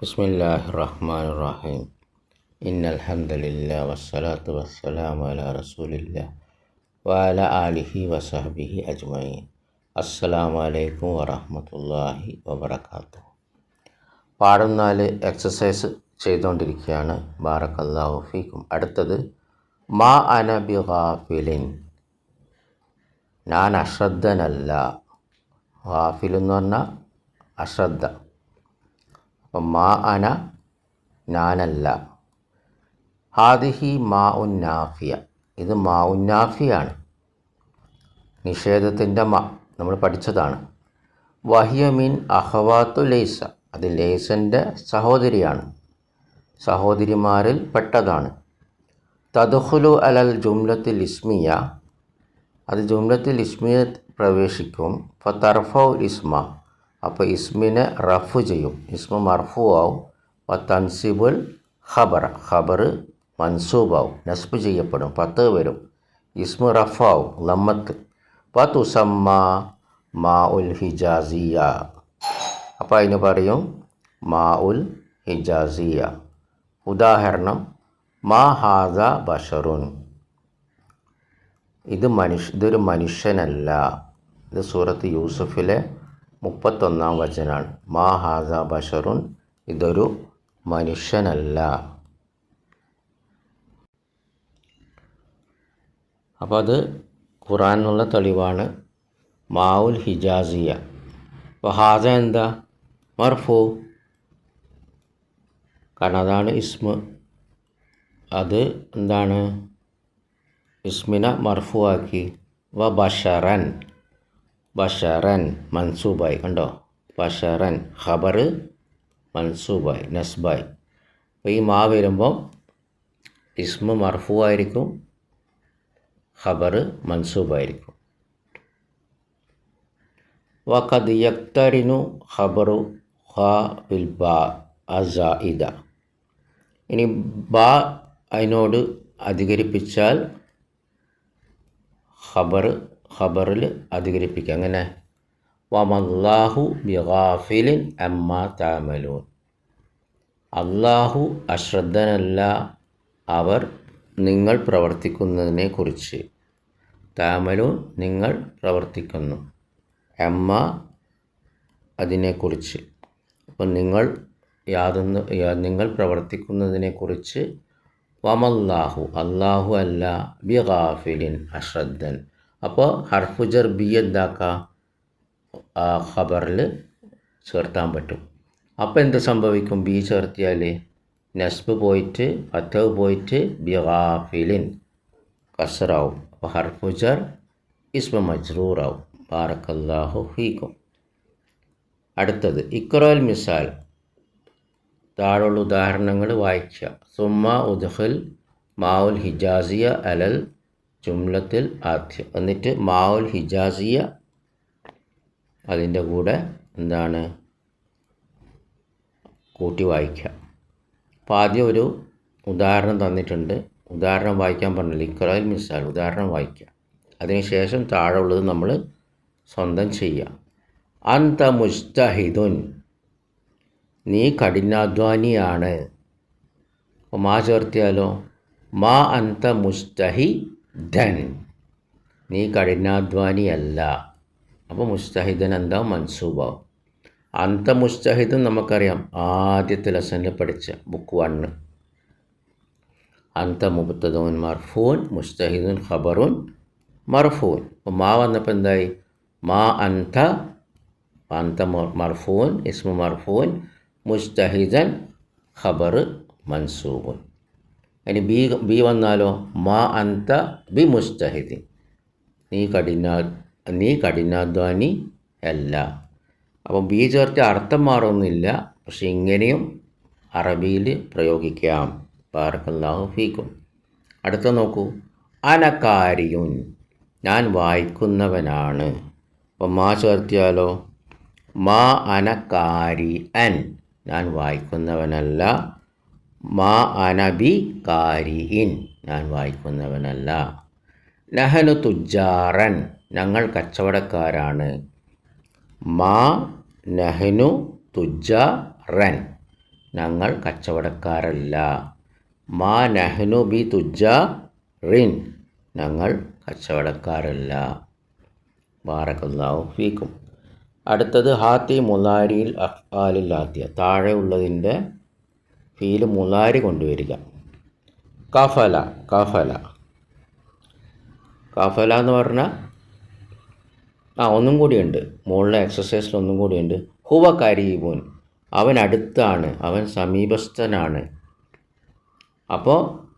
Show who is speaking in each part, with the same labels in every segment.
Speaker 1: ബിസ്മില്ലാഹി റഹ്മാൻ റഹീം ഇന്നൽഹംദലില്ല വസ്സലാത്തു വസ്സലാം അല റസൂലില്ല വാല ആലിഹി വസഹബിഹി അജ്മൈൻ അസ്സലാമു അലൈക്കും വറഹമത്തല്ലാഹി വബർക്കാത്തു പാടുന്നാൽ എക്സസൈസ് ചെയ്തുകൊണ്ടിരിക്കുകയാണ് ബാറക്കല്ലാഹു ഫീക്കും. അടുത്തത് മാ അനബി ഹാഫിലിൻ ഞാൻ അശ്രദ്ധനല്ല. ഹാഫിൽ എന്ന് പറഞ്ഞാൽ അശ്രദ്ധ. അപ്പം മാ അന ഞാനല്ല. ഹാദിഹി മാ ഉന്നാഫിയ ഇത് മാ ഉന്നാഫിയാണ് നിഷേധത്തിന്റെ മ. നമ്മൾ പഠിച്ചതാണ്. വഹിയ മീൻ അഹവാത്തു ലേസ. അത് ലേസന്റെ സഹോദരിയാണ്. സഹോദരിമാരിൽ പെട്ടതാണ്. തദുഹുലു അലൽ ജുംലത്തിൽ ഇസ്മിയ. അത് ജുംലത്തിൽ ഇസ്മിയ പ്രവേശിക്കും. ഫ തർഫൗ ഇസ്മ. അപ്പോൾ ഇസ്മിനെ റഫ് ചെയ്യും. ഇസ്മ മർഫു ആവും തൻസിബുൽ ഖബർ ഖബർ മൻസൂബാവും. നസ്ബ് ചെയ്യപ്പെടും. പത്ത് വരും. ഇസ്മു റഫാവും. ലമ്മത്ത്. പത്തുസമ്മ തുസമ്മ മാ ഉൽ ഹിജാസിയ. അപ്പോൾ അതിന് പറയും മാ ഉൽ ഹിജാസിയ. ഉദാഹരണം മാ ഹാദ ബഷറുൻ. ഇത് മനുഷ്യ ഇതൊരു മനുഷ്യനല്ല. ഇത് സൂറത്ത് യൂസുഫിലെ മുപ്പത്തൊന്നാം വചനാണ്. മാ ഹാസ ബഷറുൻ ഇതൊരു മനുഷ്യനല്ല. അപ്പോൾ അത് ഖുറാനുള്ള തെളിവാണ്. മാവുൽ ഹിജാസിയ. അപ്പോൾ ഹാസ എന്താ? മർഫു. കാരണം അതാണ് ഇസ്മ. അത് എന്താണ്? ഇസ്മിന മർഫു ആക്കി വ ബഷറൻ. ബഷറൻ മൻസൂബായി കണ്ടോ? ബഷറൻ ഖബർ മൻസൂബായി നസ്ബായി അപ്പോൾ ഈ മാ വരുമ്പോൾ ഇസ്മ മർഫു ആയിരിക്കും ഖബർ മൻസൂബായിരിക്കും. വഖദ് യക്തറിനു ഖബറു ഖ ബിൽ ബാ അസഇദ. ഇനി ബാ അതിനോട് അധികരിപ്പിച്ചാൽ ഖബർ ഖബറിൽ അധികരിപ്പിക്കുക. അങ്ങനെ വമല്ലാഹു ബിഗാഫിലിൻ അമ്മ താമലൂൻ. അള്ളാഹു അശ്രദ്ധനല്ല അവർ നിങ്ങൾ പ്രവർത്തിക്കുന്നതിനെ കുറിച്ച്. താമലൂൻ നിങ്ങൾ പ്രവർത്തിക്കുന്നു. അമ്മ അതിനെക്കുറിച്ച് അപ്പം നിങ്ങൾ യാതൊന്ന് നിങ്ങൾ പ്രവർത്തിക്കുന്നതിനെക്കുറിച്ച് വമല്ലാഹു അള്ളാഹു അല്ല ബിഗാഫിലിൻ അശ്രദ്ധൻ. അപ്പോൾ ഹർഫുജർ ബി എന്താക്കാം? ആ ഖബറിൽ ചേർത്താൻ പറ്റും. അപ്പോൾ എന്ത് സംഭവിക്കും? ബി ചേർത്തിയാൽ നസ്ബ് പോയിട്ട് ഫത്തവ് പോയിട്ട് ബി ഗാഫിലിൻ കസറാവും. അപ്പോൾ ഹർഫുജർ ഇസ്മ മജ്റൂറാവും. ബാറക്കല്ലാഹു ഫീക്കും. അടുത്തത് ഇക്രോൽ മിസാൽ. താഴെയുള്ള ഉദാഹരണങ്ങൾ വായിക്കുക സുമ്മ ഉദ്ഹുൽ മാവുൽ ഹിജാസിയ അലൽ ജുംലത്തിൽ ആദ്യം. എന്നിട്ട് മാവുൽ ഹിജാസിയ അതിന്റെ കൂടെ എന്താണ്? കൂട്ടി വായിക്കുക അപ്പോൾ ആദ്യം ഒരു ഉദാഹരണം തന്നിട്ടുണ്ട്. ഉദാഹരണം വായിക്കാൻ പറഞ്ഞില്ല? ഇക്കറയിൽ മിസാൽ ഉദാഹരണം വായിക്കുക അതിനുശേഷം താഴെ ഉള്ളത് നമ്മൾ സ്വന്തം ചെയ്യുക അന്ത മുസ്തഹിദുൻ നീ കഠിനാധ്വാനിയാണ്. അപ്പോൾ മാ ചേർത്തിയാലോ? മാ അന്ത മുസ്തഹി ധൻ നീ കഠിനാധ്വാനിയല്ല. അപ്പോൾ മുസ്തഹിദൻ എന്താ മൻസൂബാവും? അന്ത മുസ്തഹിദും നമുക്കറിയാം ആദ്യത്തെ ലെസണിൽ പഠിച്ച ബുക്ക് വണ്ണ് അന്ത മുബത്തദൂൻ മർഫൂൻ മുസ്തഹിദുൻ ഖബറുൻ മർഫൂൻ. അപ്പോൾ മാ വന്നപ്പോൾ എന്തായി? മാ അന്ത അന്ത മർഫൂൻ ഇസ്മു മർഫൂൻ മുസ്തഹിദൻ ഖബർ മൻസൂബുൻ. ഇനി ബി ബി വന്നാലോ? മാ അന്ത ബി മുസ്തഹിദി നീ കഠിനാ നീ കഠിനാധ്വാനി അല്ല. അപ്പം ബി ചേർത്ത് അർത്ഥം മാറൊന്നുമില്ല പക്ഷെ ഇങ്ങനെയും അറബിയിൽ പ്രയോഗിക്കാം. ബാറക്കല്ലാഹു ഫീക്കും. അടുത്ത നോക്കൂ. അനക്കാരിയുൻ ഞാൻ വായിക്കുന്നവനാണ്. അപ്പം മാ ചേർത്തിയാലോ? മാ അനകാരി അൻ. ഞാൻ വായിക്കുന്നവനല്ല. മാ അനബി കാരി ഞാൻ വായിക്കുന്നവനല്ല. നഹനു തുജാറൻ. ഞങ്ങൾ കച്ചവടക്കാരാണ്. മാ നഹനു തുജാറൻ. ഞങ്ങൾ കച്ചവടക്കാരല്ല. മാ നഹ്നു ബി തുജ റിൻ ഞങ്ങൾ കച്ചവടക്കാരല്ല. ബാറക്കല്ലാഹു ഫീക്കും. അടുത്തത് ഹാത്തി മുലാരിയിൽ അഫ്ആലിൽ ആദ്യ താഴെ ഉള്ളതിന്റെ ഫീൽ മുളാരി കൊണ്ടുവരിക. കഫല കഫല. കഫല എന്ന് പറഞ്ഞാൽ ആ ഒന്നും കൂടിയുണ്ട്. മുകളിലെ എക്സസൈസിൽ ഒന്നും കൂടിയുണ്ട്. ഹുവ കരീബുൻ. അവൻ അടുത്താണ്. അവൻ സമീപസ്ഥനാണ്. അപ്പോൾ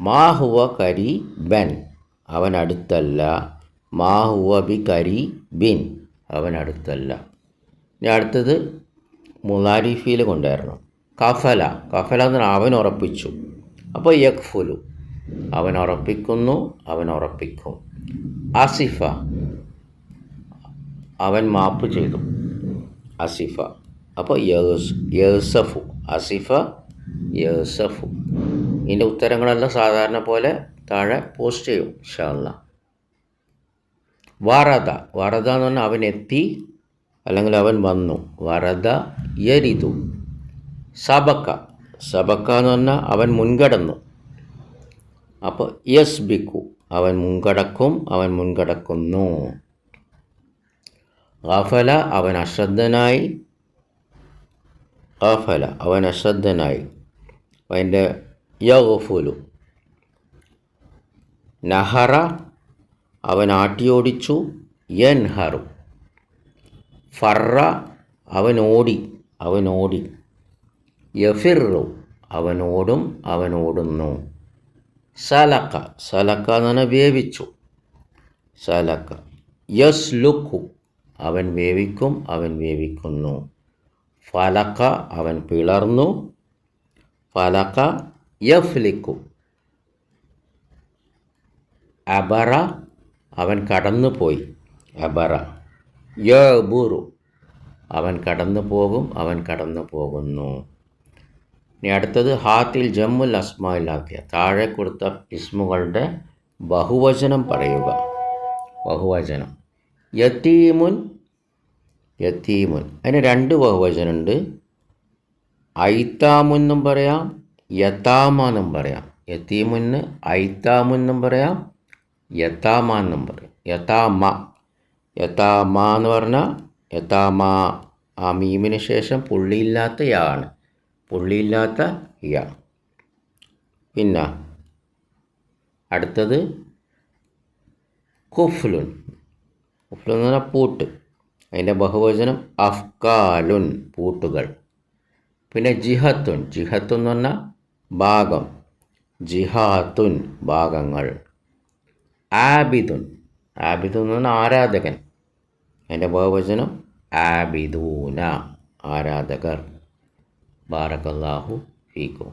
Speaker 1: മാ ഹുവ കരി ബൻ അവൻ അടുത്തല്ല. മാ ഹുവ ബി കരി ബിൻ അവൻ അടുത്തല്ല. ഇനി അടുത്തത് മുലാരിഫിയിൽ കൊണ്ടുവരണം കഫല കഫല എന്ന് അവൻ ഉറപ്പിച്ചു. അപ്പോൾ യക്ഫുലു അവൻ ഉറപ്പിക്കുന്നു അവൻ ഉറപ്പിക്കും. ആസിഫ അവൻ മാപ്പ് ചെയ്തു. അസിഫ. അപ്പോൾ യേസ് യേസഫു. അസിഫ യേസഫു. ഇതിന്റെ ഉത്തരങ്ങളെല്ലാം സാധാരണ പോലെ താഴെ പോസ്റ്റ് ചെയ്യും ഷാള്ള വറദ. വറദ എന്ന് പറഞ്ഞാൽ അവൻ എത്തി അല്ലെങ്കിൽ അവൻ വന്നു. വറദ യരിതു സബക്ക. സബക്ക എന്ന് പറഞ്ഞാൽ അവൻ മുൻകടന്നു. അപ്പോൾ യസ് ബിക്കു അവൻ മുൻകടക്കും അവൻ മുൻകടക്കുന്നു. ഗഫല അവൻ അശ്രദ്ധനായി. ഗഫല അവൻ അശ്രദ്ധനായി. അതിന്റെ യഗഫുലു. നഹറ അവൻ ആട്ടിയോടിച്ചു. യൻഹറു. ഫറ അവൻ ഓടി അവൻ ഓടി. യഫിറു. അവനോടും അവനോടുന്നു. സലക്ക. സലക്ക എന്ന് വേവിച്ചു. സലക്ക. യസ് ലുക്കു അവൻ വേവിക്കും അവൻ വേവിക്കുന്നു. ഫലക്ക. അവൻ പിളർന്നു. ഫലക്ക. യഫ്ലിക്കു. അബറ. അവൻ കടന്നുപോയി. അബറ. യബുറു. അവൻ കടന്നു പോകും അവൻ കടന്നു പോകുന്നു ഇനി അടുത്തത് ഹാത്തിൽ ജമ്മുൽ അസ്മായിലാക്കിയ താഴെ കൊടുത്ത ഇസ്മുകളുടെ ബഹുവചനം പറയുക. ബഹുവചനം. യത്തീമുൻ യത്തീമുൻ അതിന് രണ്ട് ബഹുവചനമുണ്ട്. ഐത്താമുന്നും പറയാം യത്താമ എന്നും പറയാം. യത്തീമുന്ന് ഐത്താമുന്നും പറയാം യത്താമ എന്നും പറയും. യത്താമ യത്താമ എന്ന് പറഞ്ഞാൽ യത്താമ ആ മീമിന് ശേഷം പുള്ളിയില്ലാത്ത യാ ആണ് പുള്ളിയില്ലാത്ത ഇയാൾ. പിന്നെ അടുത്തത് കുഫ്ലുൻ. കുഫ്ലുൻ എന്ന് പറഞ്ഞാൽ പൂട്ട്. അതിന്റെ ബഹുവചനം അഫ്കാലുൻ പൂട്ടുകൾ. പിന്നെ ജിഹത്തുൻ. ജിഹത്തുൻ എന്ന് പറഞ്ഞാൽ ഭാഗം. ജിഹാത്തുൻ ഭാഗങ്ങൾ. ആബിദുൻ. ആബിദുൻ എന്ന് പറഞ്ഞാൽ ആരാധകൻ. അതിന്റെ ബഹുവചനം ആബിദൂന ആരാധകർ. ബാറക്കല്ലാഹു ഫീക്കും